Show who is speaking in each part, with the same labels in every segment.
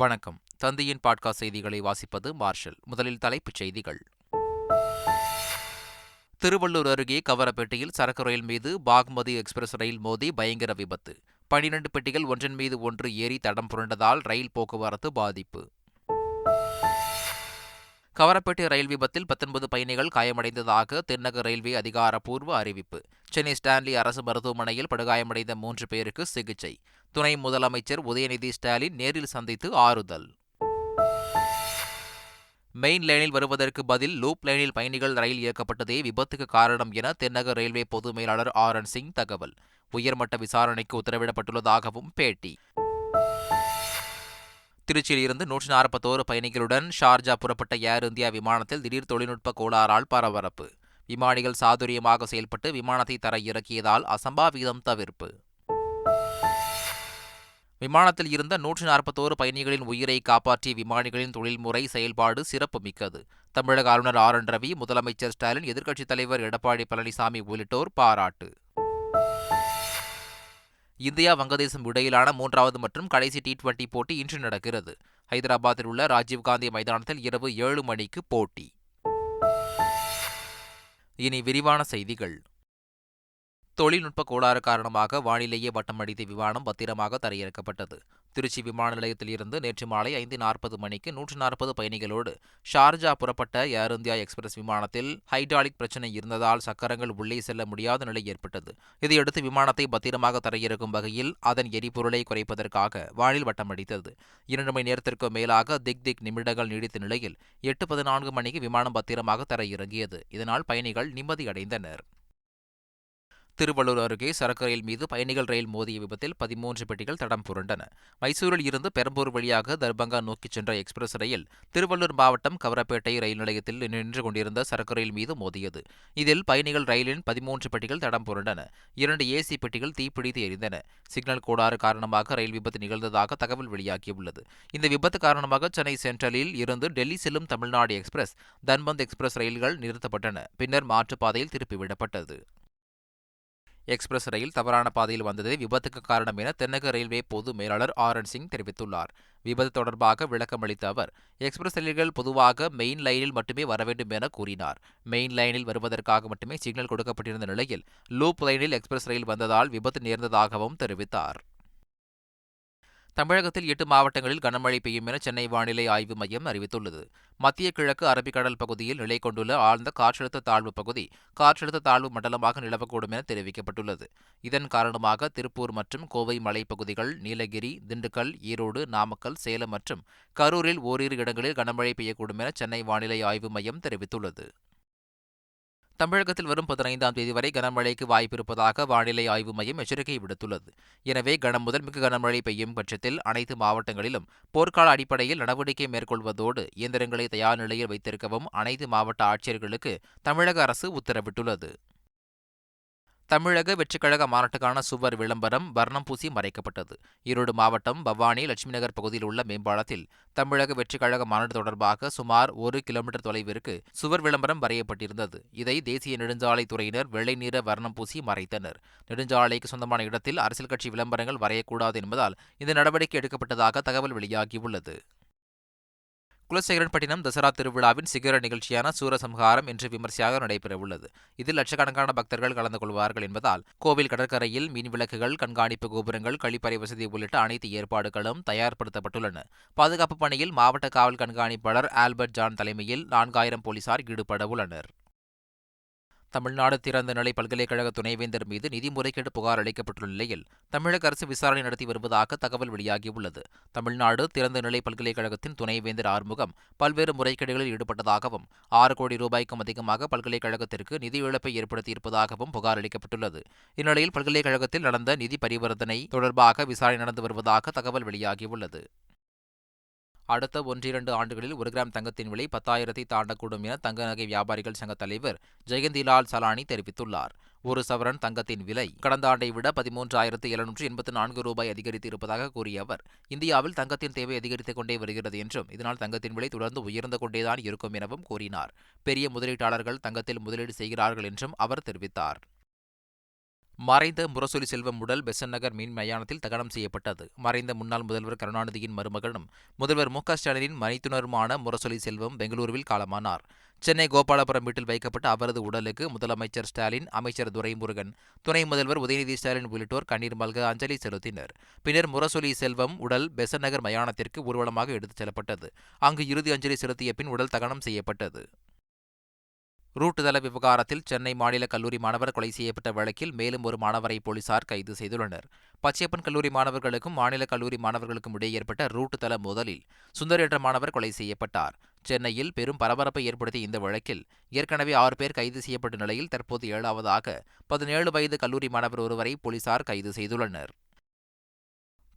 Speaker 1: வணக்கம் தந்தையின் பாட்கா செய்திகளை வாசிப்பது மார்ஷல் முதலில் தலைப்புச் செய்திகள் திருவள்ளூர் அருகே கவரப்பேட்டையில் சரக்கு ரயில் மீது பாக்மதி எக்ஸ்பிரஸ் ரயில் மோதி பயங்கர விபத்து பனிரண்டு பெட்டிகள் ஒன்றின் மீது ஒன்று ஏறி தடம் புரண்டதால் ரயில் போக்குவரத்து பாதிப்பு கவரப்பேட்டை ரயில் விபத்தில் பத்தொன்பது பயணிகள் காயமடைந்ததாக தென்னக ரயில்வே அதிகாரப்பூர்வ அறிவிப்பு சென்னை ஸ்டான்லி அரசு மருத்துவமனையில் படுகாயமடைந்த மூன்று பேருக்கு சிகிச்சை துணை முதலமைச்சர் உதயநிதி ஸ்டாலின் நேரில் சந்தித்து ஆறுதல் மெயின் லைனில் வருவதற்கு பதில் லூப் லைனில் பயணிகள் ரயில் இயக்கப்பட்டதே விபத்துக்கு காரணம் என தென்னக ரயில்வே பொது மேலாளர் ஆர் என் சிங் தகவல் உயர்மட்ட விசாரணைக்கு உத்தரவிடப்பட்டுள்ளதாகவும் பேட்டி திருச்சியிலிருந்து நூற்றி நாற்பத்தோரு பயணிகளுடன் ஷார்ஜா புறப்பட்ட ஏர் இந்தியா விமானத்தில் திடீர் தொழில்நுட்ப கோளாறால் பரபரப்பு விமானிகள் சாதுரியமாக செயல்பட்டு விமானத்தை தர இறக்கியதால் அசம்பாவிதம் தவிர்ப்பு விமானத்தில் இருந்த நூற்றி நாற்பத்தோரு பயணிகளின் உயிரை காப்பாற்றிய விமானிகளின் தொழில்முறை செயல்பாடு சிறப்புமிக்கது தமிழக ஆளுநர் ஆர் என் ரவி முதலமைச்சர் ஸ்டாலின் எதிர்க்கட்சித் தலைவர் எடப்பாடி பழனிசாமி உள்ளிட்டோர் பாராட்டு இந்தியா வங்கதேசம் இடையிலான மூன்றாவது மற்றும் கடைசி டி டுவெண்டி போட்டி இன்று நடக்கிறது ஹைதராபாத்தில் உள்ள ராஜீவ்காந்தி மைதானத்தில் இரவு ஏழு மணிக்கு போட்டி இனி விரிவான செய்திகள் தொழில்நுட்ப கோளாறு காரணமாக வானிலேயே வட்டமடித்த விமானம் பத்திரமாக தரையிறக்கப்பட்டது திருச்சி விமான நிலையத்தில் இருந்து நேற்று மாலை ஐந்து நாற்பது மணிக்கு நூற்று நாற்பது பயணிகளோடு ஷார்ஜா புறப்பட்ட ஏர் இந்தியா எக்ஸ்பிரஸ் விமானத்தில் ஹைட்ராலிக் பிரச்சினை இருந்ததால் சக்கரங்கள் உள்ளே செல்ல முடியாத நிலை ஏற்பட்டது இதையடுத்து விமானத்தை பத்திரமாக தரையிறக்கும் வகையில் அதன் எரிபொருளை குறைப்பதற்காக வானில் வட்டமடித்தது இரண்டு மணி நேரத்திற்கு மேலாக திக் திக் நிமிடங்கள் நீடித்த நிலையில் எட்டு பதினான்கு மணிக்கு விமானம் பத்திரமாக தரையிறங்கியது இதனால் பயணிகள் நிம்மதியடைந்தனர் திருவள்ளூர் அருகே சரக்கு ரயில் மீது பயணிகள் ரயில் மோதிய விபத்தில் பதிமூன்று பெட்டிகள் தடம் புரண்டன மைசூரில் இருந்து பெரம்பூர் வழியாக தர்பங்கா நோக்கிச் சென்ற எக்ஸ்பிரஸ் ரயில் திருவள்ளூர் மாவட்டம் கவரப்பேட்டை ரயில் நிலையத்தில் நின்று கொண்டிருந்த சரக்கு ரயில் மீது மோதியது இதில் பயணிகள் ரயிலின் பதிமூன்று பெட்டிகள் தடம் புரண்டன இரண்டு ஏசி பெட்டிகள் தீப்பிடித்து எரிந்தன சிக்னல் கோடாறு காரணமாக ரயில் விபத்து நிகழ்ந்ததாக தகவல் வெளியாகியுள்ளது இந்த விபத்து காரணமாக சென்னை சென்ட்ரலில் இருந்து டெல்லி செல்லும் தமிழ்நாடு எக்ஸ்பிரஸ் தன்பந்த் எக்ஸ்பிரஸ் ரயில்கள் நிறுத்தப்பட்டன பின்னர் மாற்றுப்பாதையில் திருப்பிவிடப்பட்டது எக்ஸ்பிரஸ் ரயில் தவறான பாதையில் வந்ததே விபத்துக்கு காரணம் என தென்னக ரயில்வே பொது மேலாளர் ஆர் என் சிங் தெரிவித்துள்ளார் விபத்து தொடர்பாக விளக்கமளித்த அவர் எக்ஸ்பிரஸ் ரயில்கள் பொதுவாக மெயின் லைனில் மட்டுமே வர வேண்டும் என கூறினார் மெயின் லைனில் வருவதற்காக மட்டுமே சிக்னல் கொடுக்கப்பட்டிருந்த நிலையில் லூப் லைனில் எக்ஸ்பிரஸ் ரயில் வந்ததால் விபத்து நேர்ந்ததாகவும் தெரிவித்தார் தமிழகத்தில் எட்டு மாவட்டங்களில் கனமழை பெய்யும் என சென்னை வானிலை ஆய்வு மையம் அறிவித்துள்ளது மத்திய கிழக்கு அரபிக்கடல் பகுதியில் நிலை கொண்டுள்ள ஆழ்ந்த காற்றழுத்த தாழ்வு பகுதி காற்றழுத்த தாழ்வு மண்டலமாக நிலவக்கூடும் என தெரிவிக்கப்பட்டுள்ளது இதன் காரணமாக திருப்பூர் மற்றும் கோவை மலைப்பகுதிகள் நீலகிரி திண்டுக்கல் ஈரோடு நாமக்கல் சேலம் மற்றும் கரூரில் ஓரிரு இடங்களில் கனமழை பெய்யக்கூடும் என சென்னை வானிலை ஆய்வு மையம் தெரிவித்துள்ளது தமிழகத்தில் வரும் பதினைந்தாம் தேதி வரை கனமழைக்கு வாய்ப்பு இருப்பதாக வானிலை ஆய்வு மையம் எச்சரிக்கை விடுத்துள்ளது எனவே கனம் முதல் மிக கனமழை பெய்யும் பட்சத்தில் அனைத்து மாவட்டங்களிலும் போர்க்கால அடிப்படையில் நடவடிக்கை மேற்கொள்வதோடு இயந்திரங்களை தயார் நிலையில் வைத்திருக்கவும் அனைத்து மாவட்ட ஆட்சியர்களுக்கு தமிழக அரசு உத்தரவிட்டுள்ளது தமிழக வெற்றிக்கழக மாநாட்டுக்கான சுவர் விளம்பரம் வர்ணம் பூசி மறைக்கப்பட்டது ஈரோடு மாவட்டம் பவானி லட்சுமி நகர் பகுதியில் உள்ள மேம்பாலத்தில் தமிழக வெற்றிக்கழக மாநாட்டு தொடர்பாக சுமார் ஒரு கிலோமீட்டர் தொலைவிற்கு சுவர் விளம்பரம் வரையப்பட்டிருந்தது இதை தேசிய நெடுஞ்சாலை துறையினர் வெள்ளை நிற வர்ணம் பூசி மறைத்தனர் நெடுஞ்சாலைக்கு சொந்தமான இடத்தில் அரசியல் கட்சி விளம்பரங்கள் வரையக்கூடாது என்பதால் இந்த நடவடிக்கை எடுக்கப்பட்டதாக தகவல் வெளியாகியுள்ளது குலசேகரன்பட்டினம் தசரா திருவிழாவின் சிகர நிகழ்ச்சியான சூரசம்ஹாரம் இன்று விமர்சையாக நடைபெறவுள்ளது இதில் லட்சக்கணக்கான பக்தர்கள் கலந்து கொள்வார்கள் என்பதால் கோவில் கடற்கரையில் மின் விளக்குகள் கண்காணிப்பு கோபுரங்கள் கழிப்பறை வசதி உள்ளிட்ட அனைத்து ஏற்பாடுகளும் தயார்படுத்தப்பட்டுள்ளன பாதுகாப்பு பணியில் மாவட்ட காவல் கண்காணிப்பாளர் ஆல்பர்ட் ஜான் தலைமையில் நான்காயிரம் போலீசார் ஈடுபட உள்ளனர் தமிழ்நாடு திறந்த நிலை பல்கலைக்கழக துணைவேந்தர் மீது நிதி முறைகேடு புகார் அளிக்கப்பட்டுள்ள நிலையில் தமிழக அரசு விசாரணை நடத்தி வருவதாக தகவல் வெளியாகியுள்ளது தமிழ்நாடு திறந்த நிலை பல்கலைக்கழகத்தின் துணைவேந்தர் ஆறுமுகம் பல்வேறு முறைகேடுகளில் ஈடுபட்டதாகவும் ஆறு கோடி ரூபாய்க்கும் அதிகமாக பல்கலைக்கழகத்திற்கு நிதி இழப்பை ஏற்படுத்தியிருப்பதாகவும் புகார் அளிக்கப்பட்டுள்ளது இந்நிலையில் பல்கலைக்கழகத்தில் நடந்த நிதி பரிவர்த்தனை தொடர்பாக விசாரணை நடந்து வருவதாக தகவல் வெளியாகியுள்ளது அடுத்த ஒன்றிரண்டு ஆண்டுகளில் ஒரு கிராம் தங்கத்தின் விலை பத்தாயிரத்தை தாண்டக்கூடும் என தங்க நகை வியாபாரிகள் சங்க தலைவர் ஜெயந்திலால் சலானி தெரிவித்துள்ளார் ஒரு சவரன் தங்கத்தின் விலை கடந்த ஆண்டை விட பதிமூன்று எழுநூற்று எண்பத்தி நான்கு ரூபாய் அதிகரித்து இருப்பதாக கூறிய அவர் இந்தியாவில் தங்கத்தின் தேவை அதிகரித்துக் கொண்டே வருகிறது என்றும் இதனால் தங்கத்தின் விலை தொடர்ந்து உயர்ந்து கொண்டேதான் இருக்கும் எனவும் கூறினார் பெரிய முதலீட்டாளர்கள் தங்கத்தில் முதலீடு செய்கிறார்கள் என்றும் அவர் தெரிவித்தார் மறைந்த முரசொலி செல்வம் உடல் பெசன் நகர் மின் மயானத்தில் தகனம் செய்யப்பட்டது மறைந்த முன்னாள் முதல்வர் கருணாநிதியின் மருமகனும் முதல்வர் மு ஸ்டாலினின் மனைத்துணருமான முரசொலி செல்வம் பெங்களூருவில் காலமானார் சென்னை கோபாலபுரம் வீட்டில் வைக்கப்பட்ட அவரது உடலுக்கு முதலமைச்சர் ஸ்டாலின் அமைச்சர் துரைமுருகன் துணை முதல்வர் உதயநிதி ஸ்டாலின் உள்ளிட்டோர் கண்ணீர் மல்க அஞ்சலி செலுத்தினர் பின்னர் முரசொலி செல்வம் உடல் பெசன் நகர் மயானத்திற்கு ஊர்வலமாக எடுத்துச் செல்லப்பட்டது அங்கு இறுதி அஞ்சலி செலுத்திய பின் உடல் தகனம் செய்யப்பட்டது ரூட்டுதள விவகாரத்தில் சென்னை மாநில கல்லூரி மாணவர் கொலை செய்யப்பட்ட வழக்கில் மேலும் ஒரு மாணவரை போலீசார் கைது செய்துள்ளனர் பச்சையப்பன் கல்லூரி மாணவர்களுக்கும் மாநில கல்லூரி மாணவர்களுக்கும் இடையே ஏற்பட்ட ரூட்டுதள மோதலில் சுந்தர் என்ற மாணவர் கொலை செய்யப்பட்டார் சென்னையில் பெரும் பரபரப்பை ஏற்படுத்திய இந்த வழக்கில் ஏற்கனவே ஆறு பேர் கைது செய்யப்பட்ட நிலையில் தற்போது ஏழாவதாக பதினேழு வயது கல்லூரி மாணவர் ஒருவரை போலீசார் கைது செய்துள்ளனர்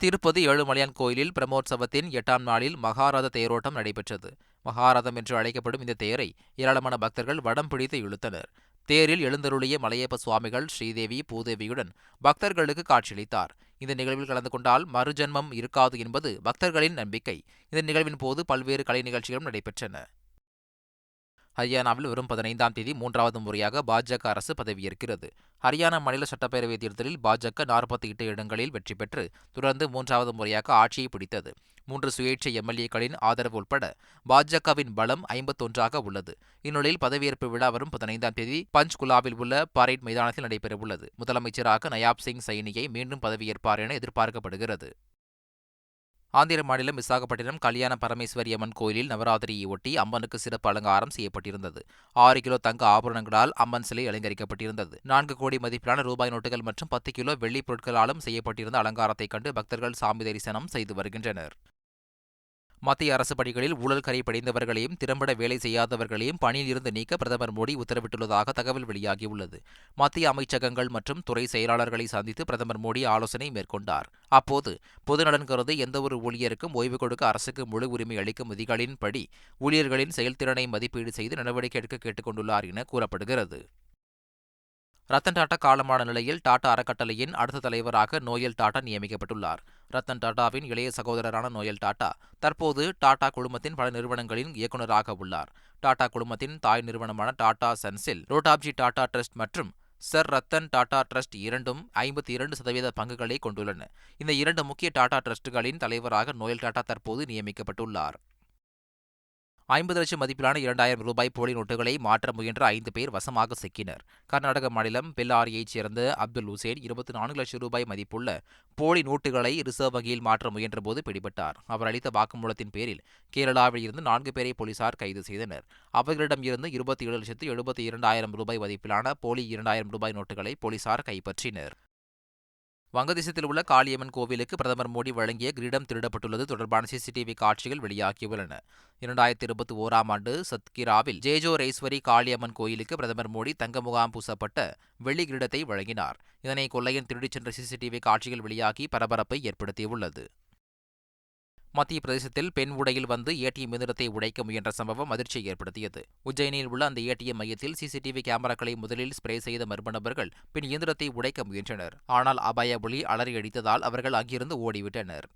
Speaker 1: திருப்பதி ஏழுமலையான் கோயிலில் பிரமோற்சவத்தின் எட்டாம் நாளில் மகாராத தேரோட்டம் நடைபெற்றது மகாரதம் என்று அழைக்கப்படும் இந்த தேரை ஏராளமான பக்தர்கள் வடம் பிடித்து இழுத்தனர் தேரில் எழுந்தருளிய மலையப்ப சுவாமிகள் ஸ்ரீதேவி பூதேவியுடன் பக்தர்களுக்கு காட்சியளித்தார் இந்த நிகழ்வில் கலந்து கொண்டால் மறுஜன்மம் இருக்காது என்பது பக்தர்களின் நம்பிக்கை இந்த நிகழ்வின் போது பல்வேறு கலை நிகழ்ச்சிகளும் நடைபெற்றன ஹரியானாவில் வரும் பதினைந்தாம் தேதி மூன்றாவது முறையாக பாஜக அரசு பதவியேற்கிறது ஹரியானா மாநில சட்டப்பேரவைத் தேர்தலில் பாஜக நாற்பத்தி எட்டு இடங்களில் வெற்றி பெற்று தொடர்ந்து மூன்றாவது முறையாக ஆட்சியை பிடித்தது மூன்று சுயேட்சை எம்எல்ஏக்களின் ஆதரவு உட்பட பாஜகவின் பலம் ஐம்பத்தொன்றாக உள்ளது இந்நிலையில் பதவியேற்பு விழா வரும் பதினைந்தாம் தேதி பஞ்ச்குலாவில் உள்ள பரேட் மைதானத்தில் நடைபெறவுள்ளது முதலமைச்சராக நயாப் சிங் சைனியை மீண்டும் பதவியேற்பார் என எதிர்பார்க்கப்படுகிறது ஆந்திர மாநிலம் விசாகப்பட்டினம் கல்யாண பரமேஸ்வரி அம்மன் கோயிலில் நவராத்திரியை ஒட்டி அம்மனுக்கு சிறப்பு அலங்காரம் செய்யப்பட்டிருந்தது ஆறு கிலோ தங்க ஆபரணங்களால் அம்மன் சிலை அலங்கரிக்கப்பட்டிருந்தது நான்கு கோடி மதிப்பிலான ரூபாய் நோட்டுகள் மற்றும் பத்து கிலோ வெள்ளி பொருட்களாலும் செய்யப்பட்டிருந்த அலங்காரத்தை கண்டு பக்தர்கள் சாமி தரிசனம் செய்து வருகின்றனர் மத்திய அரசு பணிகளில் ஊழல் கரை படைந்தவர்களையும் திறம்பட வேலை செய்யாதவர்களையும் பணியிலிருந்து நீக்க பிரதமர் மோடி உத்தரவிட்டுள்ளதாக தகவல் வெளியாகியுள்ளது மத்திய அமைச்சகங்கள் மற்றும் துறை செயலாளர்களை சந்தித்து பிரதமர் மோடி ஆலோசனை மேற்கொண்டார் அப்போது பொதுநலன் கருதி எந்தவொரு ஊழியருக்கும் ஓய்வு கொடுக்க அரசுக்கு முழு உரிமை அளிக்கும் விதிகளின்படி ஊழியர்களின் செயல்திறனை மதிப்பீடு செய்து நடவடிக்கை எடுக்க கேட்டுக்கொண்டுள்ளார் என கூறப்படுகிறது ரத்தன் டாடா காலமான நிலையில் டாடா அறக்கட்டளையின் அடுத்த தலைவராக நோயல் டாடா நியமிக்கப்பட்டுள்ளார் ரத்தன் டாடாவின் இளைய சகோதரரான நோயல் டாடா தற்போது டாடா குழுமத்தின் பல நிறுவனங்களின் இயக்குநராக உள்ளார் டாடா குழுமத்தின் தாய் நிறுவனமான டாடா சன்சில் ரோடாப்ஜி டாடா ட்ரஸ்ட் மற்றும் சர் ரத்தன் டாடா ட்ரஸ்ட் இரண்டும் ஐம்பத்தி இரண்டு சதவீத பங்குகளை கொண்டுள்ளன இந்த இரண்டு முக்கிய டாடா டிரஸ்ட்களின் தலைவராக நோயல் டாடா தற்போது நியமிக்கப்பட்டுள்ளார் ஐம்பது லட்சம் மதிப்பிலான இரண்டாயிரம் ரூபாய் போலி நோட்டுகளை மாற்ற முயன்ற ஐந்து பேர் வசமாக சிக்கினர் கர்நாடக மாநிலம் பெல்லாரியைச் சேர்ந்த அப்துல் உசேன் இருபத்தி நான்கு லட்சம் ரூபாய் மதிப்புள்ள போலி நோட்டுகளை ரிசர்வ் வங்கியில் மாற்ற முயன்றபோது பிடிபட்டார் அவர் அளித்த வாக்குமூலத்தின் பேரில் கேரளாவில் இருந்து நான்கு பேரை போலீசார் கைது செய்தனர் அவர்களிடம் இருந்து இருபத்தி ஏழு லட்சத்து எழுபத்தி இரண்டாயிரம் ரூபாய் மதிப்பிலான போலி இரண்டாயிரம் ரூபாய் நோட்டுகளை போலீசார் கைப்பற்றினர் வங்கதேசத்தில் உள்ள காளியம்மன் கோவிலுக்கு பிரதமர் மோடி வழங்கிய கிரீடம் திருடப்பட்டுள்ளது தொடர்பான சிசிடிவி காட்சிகள் வெளியாகியுள்ளன இரண்டாயிரத்தி இருபத்தி ஓராம் ஆண்டு சத்கிராவில் ஜேஜோ ரேஸ்வரி காளியம்மன் கோயிலுக்கு பிரதமர் மோடி தங்க முகாம் பூசப்பட்ட வெள்ளி கிரீடத்தை வழங்கினார் இதனை கொள்ளையன் திருடிச் சென்ற சிசிடிவி காட்சிகள் வெளியாகி பரபரப்பை ஏற்படுத்தியுள்ளது மத்திய பிரதேசத்தில் பெண் உடையில் வந்து ஏடிஎம் இயந்திரத்தை உடைக்க முயன்ற சம்பவம் அதிர்ச்சியை ஏற்படுத்தியது உஜ்ஜயினியில் உள்ள அந்த ஏடிஎம் மையத்தில் சிசிடிவி கேமராக்களை முதலில் ஸ்ப்ரே செய்த மர்ம நபர்கள் பின் இயந்திரத்தை உடைக்க முயன்றனர் ஆனால் அபாய ஒளி அலறி அடித்ததால் அவர்கள் அங்கிருந்து ஓடிவிட்டனர்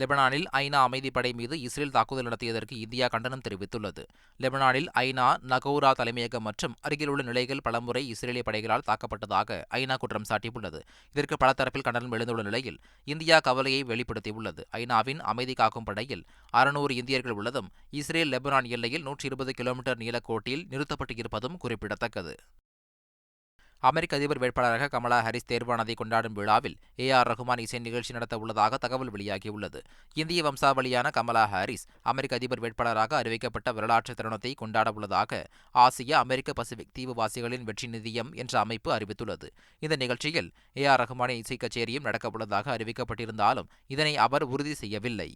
Speaker 1: லெபனானில் ஐநா அமைதிப்படை மீது இஸ்ரேல் தாக்குதல் நடத்தியதற்கு இந்தியா கண்டனம் தெரிவித்துள்ளது லெபனானில் ஐநா நகோரா தலைமையகம் மற்றும் அருகிலுள்ள நிலைகள் பலமுறை இஸ்ரேலிய படைகளால் தாக்கப்பட்டதாக ஐநா குற்றம் சாட்டியுள்ளது இதற்கு பல தரப்பில் கண்டனம் எழுந்துள்ள நிலையில் இந்தியா கவலையை வெளிப்படுத்தியுள்ளது ஐநாவின் அமைதி காக்கும் படையில் அறுநூறு இந்தியர்கள் உள்ளதும் இஸ்ரேல் லெபனான் எல்லையில் நூற்றி இருபது கிலோமீட்டர் நீளக்கோட்டில் நிறுத்தப்பட்டு இருப்பதும் குறிப்பிடத்தக்கது அமெரிக்க அதிபர் வேட்பாளராக கமலா ஹாரிஸ் தேர்வானதை கொண்டாடும் விழாவில் ஏ ஆர் ரகுமான் இசை நிகழ்ச்சி நடத்த உள்ளதாக தகவல் வெளியாகியுள்ளது இந்திய வம்சாவளியான கமலா ஹாரிஸ் அமெரிக்க அதிபர் வேட்பாளராக அறிவிக்கப்பட்ட வரலாற்று தருணத்தை கொண்டாட உள்ளதாக ஆசிய அமெரிக்க பசிபிக் தீவுவாசிகளின் வெற்றி நிதியம் என்ற அமைப்பு அறிவித்துள்ளது இந்த நிகழ்ச்சியில் ஏ ஆர் ரகுமானின் இசை கச்சேரியும் நடக்கவுள்ளதாக அறிவிக்கப்பட்டிருந்தாலும் இதனை அவர் உறுதி செய்யவில்லை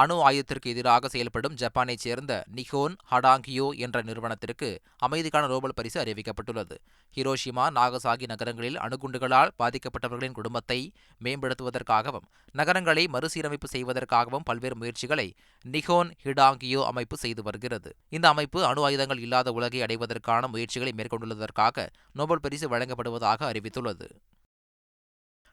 Speaker 1: அணு ஆயுதத்திற்கு எதிராக செயல்படும் ஜப்பானைச் சேர்ந்த நிகோன் ஹடாங்கியோ என்ற நிறுவனத்திற்கு அமைதிக்கான நோபல் பரிசு அறிவிக்கப்பட்டுள்ளது ஹிரோஷிமா நாகசாகி நகரங்களில் அணுகுண்டுகளால் பாதிக்கப்பட்டவர்களின் குடும்பத்தை மேம்படுத்துவதற்காகவும் நகரங்களை மறுசீரமைப்பு செய்வதற்காகவும் பல்வேறு முயற்சிகளை நிகோன் ஹிடாங்கியோ அமைப்பு செய்து வருகிறது இந்த அமைப்பு அணு ஆயுதங்கள் இல்லாத உலகை அடைவதற்கான முயற்சிகளை மேற்கொண்டுள்ளதற்காக நோபல் பரிசு வழங்கப்படுவதாக அறிவித்துள்ளது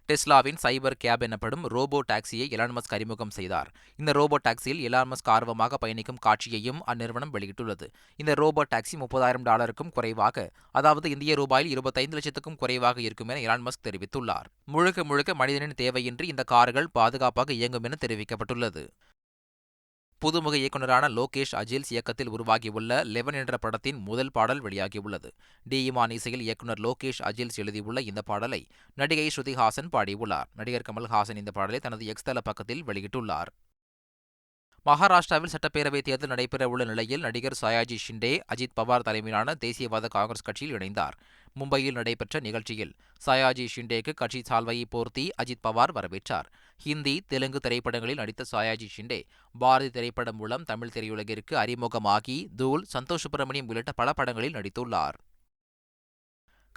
Speaker 1: டெஸ்லாவின் சைபர் கேப் எனப்படும் ரோபோ டாக்ஸியை எலான்மஸ்க் அறிமுகம் செய்தார் இந்த ரோபோ டாக்ஸியில் எலான்மஸ்க் ஆர்வமாக பயணிக்கும் காட்சியையும் அந்நிறுவனம் வெளியிட்டுள்ளது இந்த ரோபோ டாக்ஸி முப்பதாயிரம் டாலருக்கும் குறைவாக அதாவது இந்திய ரூபாயில் இருபத்தைந்து லட்சத்துக்கும் குறைவாக இருக்கும் என எலான்மஸ்க் தெரிவித்துள்ளார் முழுக்க முழுக்க மனிதனின் தேவையின்றி இந்த கார்கள் பாதுகாப்பாக இயங்கும் என தெரிவிக்கப்பட்டுள்ளது புதுமுக இயக்குநரான லோகேஷ் அஜில்ஸ் இயக்கத்தில் உருவாகியுள்ள லெவன் என்ற படத்தின் முதல் பாடல் வெளியாகியுள்ளது டி இமான் இசையில் இயக்குநர் லோகேஷ் அஜில்ஸ் எழுதியுள்ள இந்த பாடலை நடிகை ஸ்ருதிஹாசன் பாடியுள்ளார் நடிகர் கமல்ஹாசன் இந்த பாடலை தனது எக்ஸ் தள பக்கத்தில் வெளியிட்டுள்ளார் மகாராஷ்டிராவில் சட்டப்பேரவைத் தேர்தல் நடைபெறவுள்ள நிலையில் நடிகர் சாயாஜி ஷிண்டே அஜித் பவார் தலைமையிலான தேசியவாத காங்கிரஸ் கட்சியில் இணைந்தார் மும்பையில் நடைபெற்ற நிகழ்ச்சியில் சாயாஜி ஷிண்டேக்கு கட்சி சால்வையை போர்த்தி அஜித் பவார் வரவேற்றார் ஹிந்தி தெலுங்கு திரைப்படங்களில் நடித்த சாயாஜி ஷிண்டே பாரதி திரைப்படம் மூலம் தமிழ் திரையுலகிற்கு அறிமுகமாகி தூல் சந்தோஷ் சுப்பிரமணியம் உள்ளிட்ட பல படங்களில் நடித்துள்ளார்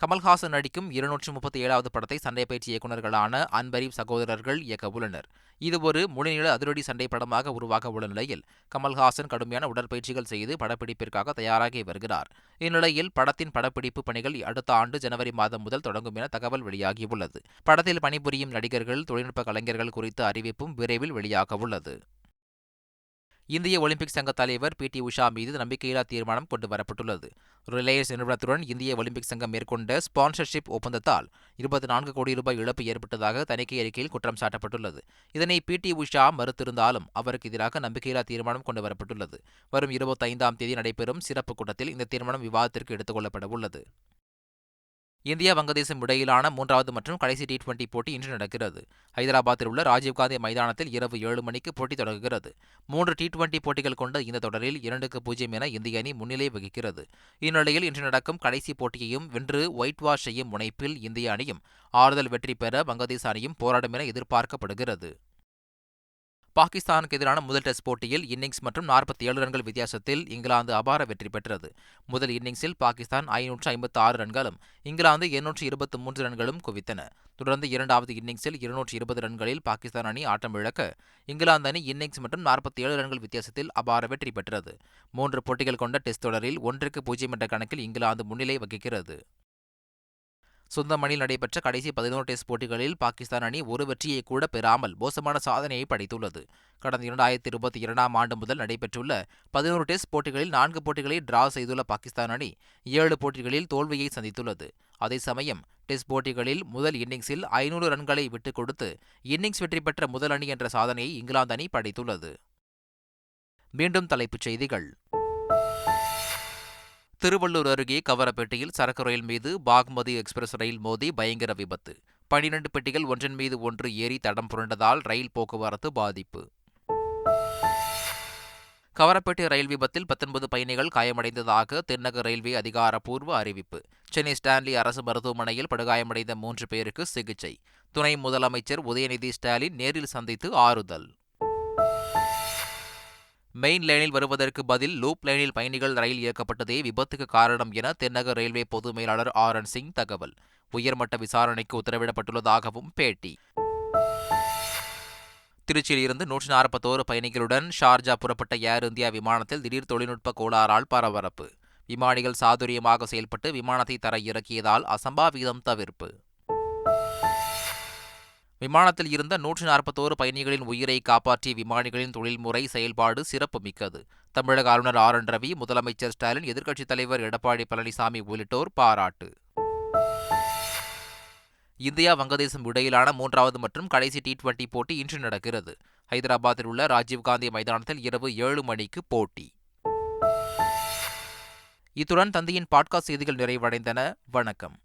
Speaker 1: கமல்ஹாசன் நடிக்கும் இருநூற்றி முப்பத்தி ஏழாவது படத்தை சண்டை பயிற்சி இயக்குநர்களான அன்பரீப் சகோதரர்கள் இயக்க உள்ளனர் இது ஒரு முழுநில அதிரடி சண்டை படமாக உருவாக உள்ள நிலையில் கமல்ஹாசன் கடுமையான உடற்பயிற்சிகள் செய்து படப்பிடிப்பிற்காக தயாராகி வருகிறார் இந்நிலையில் படத்தின் படப்பிடிப்பு பணிகள் அடுத்த ஆண்டு ஜனவரி மாதம் முதல் தொடங்கும் என தகவல் வெளியாகியுள்ளது படத்தில் பணிபுரியும் நடிகர்கள் தொழில்நுட்ப கலைஞர்கள் குறித்த அறிவிப்பும் விரைவில் வெளியாக உள்ளது இந்திய ஒலிம்பிக் சங்க தலைவர் பி டி உஷா மீது நம்பிக்கையில்லா தீர்மானம் கொண்டு வரப்பட்டுள்ளது ரிலையன்ஸ் நிறுவனத்துடன் இந்திய ஒலிம்பிக் சங்கம் மேற்கொண்ட ஸ்பான்சர்ஷிப் ஒப்பந்தத்தால் இருபத்தி நான்கு கோடி ரூபாய் இழப்பு ஏற்பட்டதாக தணிக்கை அறிக்கையில் குற்றம் சாட்டப்பட்டுள்ளது இதனை பி டி உஷா மறுத்திருந்தாலும் அவருக்கு எதிராக நம்பிக்கையில்லா தீர்மானம் கொண்டு வரப்பட்டுள்ளது வரும் இருபத்தைந்தாம் தேதி நடைபெறும் சிறப்பு கூட்டத்தில் இந்த தீர்மானம் விவாதத்திற்கு எடுத்துக் கொள்ளப்பட உள்ளது இந்தியா வங்கதேசம் இடையிலான மூன்றாவது மற்றும் கடைசி டி டுவெண்டி போட்டி இன்று நடக்கிறது ஹைதராபாத்தில் உள்ள ராஜீவ்காந்தி மைதானத்தில் இரவு ஏழு மணிக்கு போட்டி தொடங்குகிறது மூன்று டி டுவெண்டி போட்டிகள் கொண்ட இந்த தொடரில் இரண்டுக்கு பூஜ்ஜியம் என இந்திய அணி முன்னிலை வகிக்கிறது இந்நிலையில் இன்று நடக்கும் கடைசி போட்டியையும் வென்று ஒயிட் வாஷ் செய்யும் முனைப்பில் இந்திய அணியும் ஆறுதல் வெற்றி பெற வங்கதேச அணியும் போராடும் என எதிர்பார்க்கப்படுகிறது பாகிஸ்தானுக்கு எதிரான முதல் டெஸ்ட் போட்டியில் இன்னிங்ஸ் மற்றும் நாற்பத்தி ஏழு ரன்கள் வித்தியாசத்தில் இங்கிலாந்து அபார வெற்றி பெற்றது முதல் இன்னிங்ஸில் பாகிஸ்தான் ஐநூற்று ஐம்பத்தி ஆறு ரன்களும் இங்கிலாந்து எண்ணூற்று இருபத்தி மூன்று ரன்களும் குவித்தன தொடர்ந்து இரண்டாவது இன்னிங்ஸில் இருநூற்று இருபது ரன்களில் பாகிஸ்தான் அணி ஆட்டம் இழக்க இங்கிலாந்து அணி இன்னிங்ஸ் மற்றும் நாற்பத்தி ஏழு ரன்கள் வித்தியாசத்தில் அபார வெற்றி பெற்றது மூன்று போட்டிகள் கொண்ட டெஸ்ட் தொடரில் ஒன்றுக்கு பூஜ்ஜியம் என்ற கணக்கில் இங்கிலாந்து முன்னிலை வகிக்கிறது சொந்த மணியில் நடைபெற்ற கடைசி பதினோரு டெஸ்ட் போட்டிகளில் பாகிஸ்தான் அணி ஒரு வெற்றியை கூட பெறாமல் மோசமான சாதனையை படைத்துள்ளது கடந்த இரண்டாயிரத்தி இருபத்தி இரண்டாம் ஆண்டு முதல் நடைபெற்றுள்ள பதினோரு டெஸ்ட் போட்டிகளில் நான்கு போட்டிகளை டிரா செய்துள்ள பாகிஸ்தான் அணி ஏழு போட்டிகளில் தோல்வியை சந்தித்துள்ளது அதே சமயம் டெஸ்ட் போட்டிகளில் முதல் இன்னிங்ஸில் ஐநூறு ரன்களை விட்டுக் கொடுத்து இன்னிங்ஸ் வெற்றி பெற்ற முதல் அணி என்ற சாதனையை இங்கிலாந்து அணி படைத்துள்ளது மீண்டும் தலைப்புச் செய்திகள் திருவள்ளூர் அருகே கவரப்பேட்டையில் சரக்கு ரயில் மீது பாக்மதி எக்ஸ்பிரஸ் ரயில் மோதி பயங்கர விபத்து பனிரெண்டு பெட்டிகள் ஒன்றின் மீது ஒன்று ஏறி தடம் புரண்டதால் ரயில் போக்குவரத்து பாதிப்பு கவரப்பேட்டை ரயில் விபத்தில் பத்தொன்பது பயணிகள் காயமடைந்ததாக தென்னக ரயில்வே அதிகாரப்பூர்வ அறிவிப்பு சென்னை ஸ்டான்லி அரசு மருத்துவமனையில் படுகாயமடைந்த மூன்று பேருக்கு சிகிச்சை துணை முதலமைச்சர் உதயநிதி ஸ்டாலின் நேரில் சந்தித்து ஆறுதல் மெயின் லைனில் வருவதற்கு பதில் லூப் லைனில் பயணிகள் ரயில் இயக்கப்பட்டதே விபத்துக்கு காரணம் என தென்னக ரயில்வே பொது மேலாளர் ஆர் என் சிங் தகவல் உயர்மட்ட விசாரணைக்கு உத்தரவிடப்பட்டுள்ளதாகவும் பேட்டி திருச்சியில் இருந்து நூற்றி நாற்பத்தோரு பயணிகளுடன் ஷார்ஜா புறப்பட்ட ஏர் இந்தியா விமானத்தில் திடீர் தொழில்நுட்ப கோளாறால் பரபரப்பு விமானிகள் சாதுரியமாக செயல்பட்டு விமானத்தை தர இறக்கியதால் அசம்பாவிதம் தவிர்ப்பு விமானத்தில் இருந்த நூற்றி நாற்பத்தோரு பயணிகளின் உயிரை காப்பாற்றிய விமானிகளின் தொழில்முறை செயல்பாடு சிறப்பு மிக்கது தமிழக ஆளுநர் ஆர் என் ரவி முதலமைச்சர் ஸ்டாலின் எதிர்க்கட்சித் தலைவர் எடப்பாடி பழனிசாமி உள்ளிட்டோர் பாராட்டு இந்தியா வங்கதேசம் இடையிலான மூன்றாவது மற்றும் கடைசி டி டுவெண்டி போட்டி இன்று நடக்கிறது ஹைதராபாத்தில் உள்ள ராஜீவ்காந்தி மைதானத்தில் இரவு ஏழு மணிக்கு போட்டி இத்துடன் தந்தையின் பாட்காஸ்ட் செய்திகள் நிறைவடைந்தன வணக்கம்